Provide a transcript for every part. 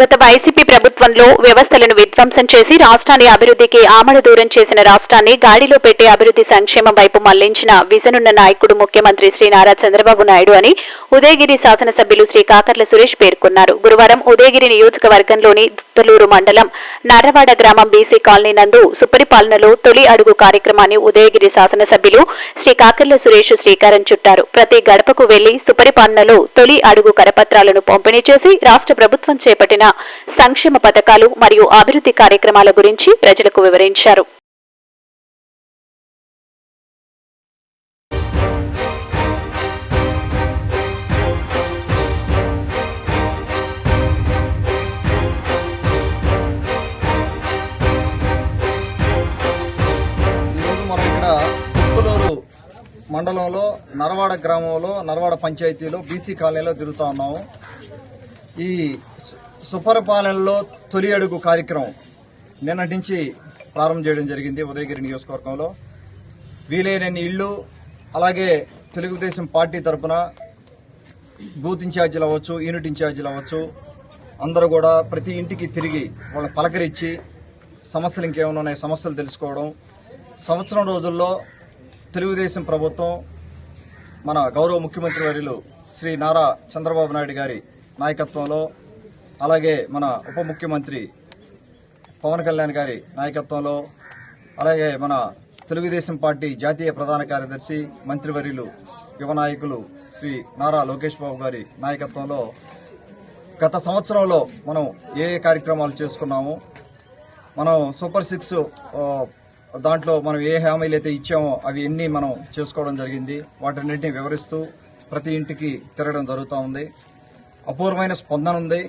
గత వైసీపీ ప్రభుత్వంలో వ్యవస్థలను విధ్వంసం చేసి రాష్ట్రాన్ని అభివృద్ధికి ఆమడ దూరం చేసిన రాష్ట్రాన్ని గాడిలో పెట్టే అభివృద్ధి సంక్షేమం వైపు మళ్ళించిన విజనున్న నాయకుడు ముఖ్యమంత్రి శ్రీ నారా చంద్రబాబు నాయుడు అని ఉదయగిరి శాసనసభ్యులు శ్రీ కాకర్ల సురేష్ పేర్కొన్నారు. గురువారం ఉదయగిరి నియోజకవర్గంలోని దుత్తలూరు మండలం నర్రవాడ గ్రామం బీసీ కాలనీ నందు సుపరిపాలనలో తొలి అడుగు కార్యక్రమాన్ని ఉదయగిరి శాసనసభ్యులు శ్రీ కాకర్ల సురేష్ శ్రీకారం చుట్టారు. ప్రతి గడపకు వెళ్ళి సుపరిపాలనలో తొలి అడుగు కరపత్రాలను పంపిణీ చేసి రాష్ట్ర ప్రభుత్వం చేపట్టిన సంక్షేమ పథకాలు మరియు అభివృద్ధి కార్యక్రమాల గురించి ప్రజలకు వివరించారు. మండలంలో నరవాడ గ్రామంలో నరవాడ పంచాయతీలో బీసీ కాలనీలో తిరుగుతూ ఉన్నాము. ఈ సుపరిపాలనలో తొలి అడుగు కార్యక్రమం నిన్నటి నుంచి ప్రారంభం చేయడం జరిగింది ఉదయగిరి నియోజకవర్గంలో. వీలైనన్ని ఇళ్ళు అలాగే తెలుగుదేశం పార్టీ తరపున బూత్ ఇన్ఛార్జీలు అవ్వచ్చు యూనిట్ ఇన్ఛార్జీలు అవ్వచ్చు అందరూ కూడా ప్రతి ఇంటికి తిరిగి వాళ్ళని పలకరించి సమస్యలు ఇంకేమైనా ఉన్నాయి సమస్యలు తెలుసుకోవడం. సంవత్సరం రోజుల్లో తెలుగుదేశం ప్రభుత్వం మన గౌరవ ముఖ్యమంత్రి వర్యులు శ్రీ నారా చంద్రబాబు నాయుడు గారి నాయకత్వంలో అలాగే మన ఉప ముఖ్యమంత్రి పవన్ కళ్యాణ్ గారి నాయకత్వంలో అలాగే మన తెలుగుదేశం పార్టీ జాతీయ ప్రధాన కార్యదర్శి మంత్రివర్యులు యువ నాయకులు శ్రీ నారా లోకేష్ బాబు గారి నాయకత్వంలో గత సంవత్సరంలో మనం ఏ ఏ కార్యక్రమాలు చేసుకున్నామో మనం సూపర్ సిక్స్ దాంట్లో మనం ఏ హామీలు అయితే ఇచ్చామో అవి ఎన్ని మనం చేసుకోవడం జరిగింది వాటన్నిటిని వివరిస్తూ ప్రతి ఇంటికి తిరగడం జరుగుతూ ఉంది. అపూర్వమైన స్పందన ఉంది.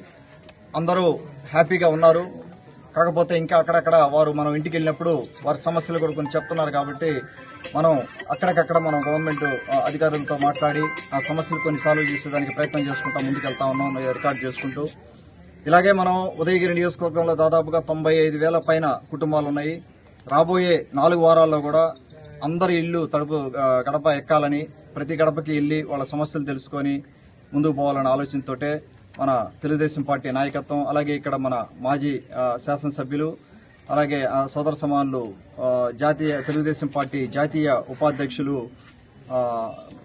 అందరూ హ్యాపీగా ఉన్నారు. కాకపోతే ఇంకా అక్కడక్కడ వారు మనం ఇంటికి వెళ్ళినప్పుడు వారి సమస్యలు కూడా కొన్ని చెప్తున్నారు కాబట్టి మనం అక్కడికక్కడ మనం గవర్నమెంట్ అధికారులతో మాట్లాడి ఆ సమస్యలు కొన్ని సాల్వ్ చేసేదానికి ప్రయత్నం చేసుకుంటా ముందుకెళ్తా ఉన్నాం రికార్డ్ చేసుకుంటూ. ఇలాగే మనం ఉదయగిరి నియోజకవర్గంలో దాదాపుగా తొంభై ఐదు వేల పైన కుటుంబాలు ఉన్నాయి. రాబోయే నాలుగు వారాల్లో కూడా అందరి ఇల్లు తడుపు గడప ఎక్కాలని ప్రతి గడపకి వెళ్ళి వాళ్ళ సమస్యలు తెలుసుకొని ముందుకు పోవాలనే ఆలోచనతోటే మన తెలుగుదేశం పార్టీ నాయకత్వం అలాగే ఇక్కడ మన మాజీ శాసనసభ్యులు అలాగే ఆ, సోదర సమానులు జాతీయ తెలుగుదేశం పార్టీ జాతీయ ఉపాధ్యక్షులు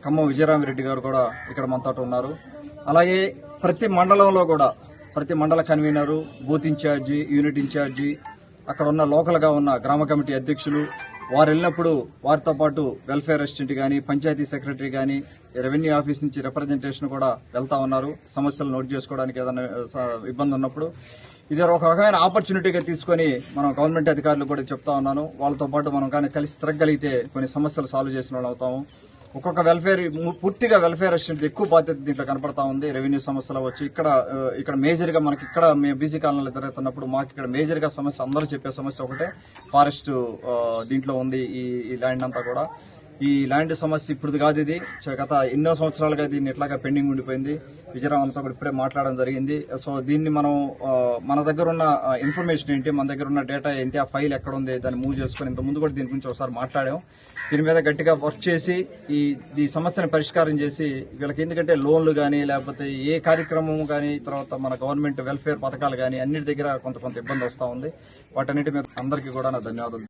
ఖమ్మం విజయరామిరెడ్డి గారు కూడా ఇక్కడ మనతో ఉన్నారు. అలాగే ప్రతి మండలంలో కూడా ప్రతి మండల convener booth incharge unit incharge అక్కడ ఉన్న లోకల్గా ఉన్న గ్రామ కమిటీ అధ్యక్షులు వారు వెళ్ళినప్పుడు వారితో పాటు వెల్ఫేర్ అసిస్టెంట్ కానీ పంచాయతీ సెక్రటరీ కానీ రెవెన్యూ ఆఫీస్ నుంచి రిప్రజెంటేషన్ కూడా వెళ్తా ఉన్నారు. సమస్యలు నోట్ చేసుకోవడానికి ఏదైనా స- ఇబ్బంది ఉన్నప్పుడు. ఇది ఒక రకమైన ఆపర్చునిటీగా తీసుకొని మనం గవర్నమెంట్ అధికారులు కూడా చెప్తా ఉన్నాను. వాళ్ళతో పాటు మనం కానీ కలిసి తిరగలిగితే కొన్ని సమస్యలు సాల్వ్ చేసిన వాళ్ళు అవుతాము. ఒక్కొక్క వెల్ఫేర్ పూర్తిగా వెల్ఫేర్ అసిస్టెంట్ ఎక్కువ బాధ్యత దీంట్లో కనపడతా ఉంది. రెవెన్యూ సమస్యలు వచ్చి ఇక్కడ ఇక్కడ మేజర్గా మనకి ఇక్కడ మేము బీసీ కాలనీలో తిరుగుతున్నప్పుడు మాకు ఇక్కడ మేజర్గా సమస్య అందరూ చెప్పే సమస్య ఒకటే. ఫారెస్ట్ దీంట్లో ఉంది ఈ ల్యాండ్ అంతా కూడా. ఈ ల్యాండ్ సమస్య ఇప్పుడు కాదు ఇది. గత ఎన్నో సంవత్సరాలుగా దీన్ని ఇట్లాగా పెండింగ్ ఉండిపోయింది. విజయరామంతో కూడా ఇప్పుడే మాట్లాడడం జరిగింది. సో దీన్ని మనం మన దగ్గర ఉన్న ఇన్ఫర్మేషన్ ఏంటి మన దగ్గర ఉన్న డేటా ఏంటి ఆ ఫైల్ ఎక్కడ ఉంది దాన్ని మూవ్ చేసుకుని ఇంత ముందు కూడా దీని గురించి ఒకసారి మాట్లాడాం. దీని మీద గట్టిగా వర్క్ చేసి ఈ ఈ సమస్యను పరిష్కారం చేసి వీళ్ళకి ఎందుకంటే లోన్లు కానీ లేకపోతే ఏ కార్యక్రమం కానీ తర్వాత మన గవర్నమెంట్ వెల్ఫేర్ పథకాలు కానీ అన్నిటి దగ్గర కొంత కొంత ఇబ్బంది వస్తూ ఉంది. వాటన్నిటి మీద అందరికీ కూడా నా ధన్యవాదాలు.